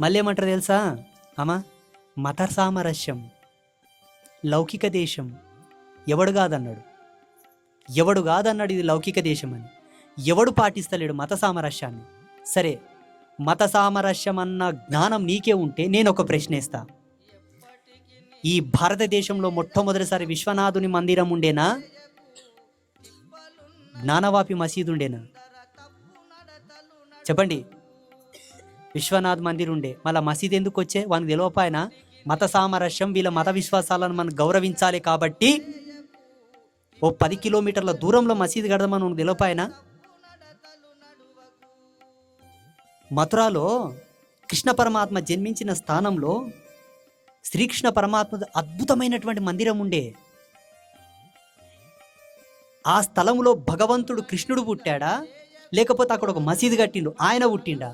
మళ్ళీ ఏమంటారు తెలుసా? అమ్మా మత సామరస్యం లౌకిక దేశం. ఎవడు కాదన్నాడు? ఎవడు కాదన్నాడు ఇది లౌకిక దేశం అని? ఎవడు పాటిస్తలేడు మత సామరస్యాన్ని? సరే మత సామరస్యం అన్న జ్ఞానం నీకే ఉంటే నేను ఒక ప్రశ్న ఇస్తా ఈ భారతదేశంలో మొట్టమొదటిసారి విశ్వనాథుని మందిరం ఉండేనా? జ్ఞానవాపి మసీదు ఉండేనా? చెప్పండి. విశ్వనాథ్ మందిర్ ఉండే. మళ్ళీ మసీద్ ఎందుకు వచ్చే? వానికి తెలియపాయన మత సామరస్యం వీళ్ళ మత విశ్వాసాలను మనం గౌరవించాలి కాబట్టి. ఓ పది కిలోమీటర్ల దూరంలో మసీదు కడదామని నువ్వు తెలియపాయన మథురాలో కృష్ణ పరమాత్మ జన్మించిన స్థానంలో శ్రీకృష్ణ పరమాత్మ అద్భుతమైనటువంటి మందిరం ఉండే. ఆ స్థలంలో భగవంతుడు కృష్ణుడు పుట్టాడా? లేకపోతే అక్కడ ఒక మసీదు కట్టిండు ఆయన పుట్టిండా?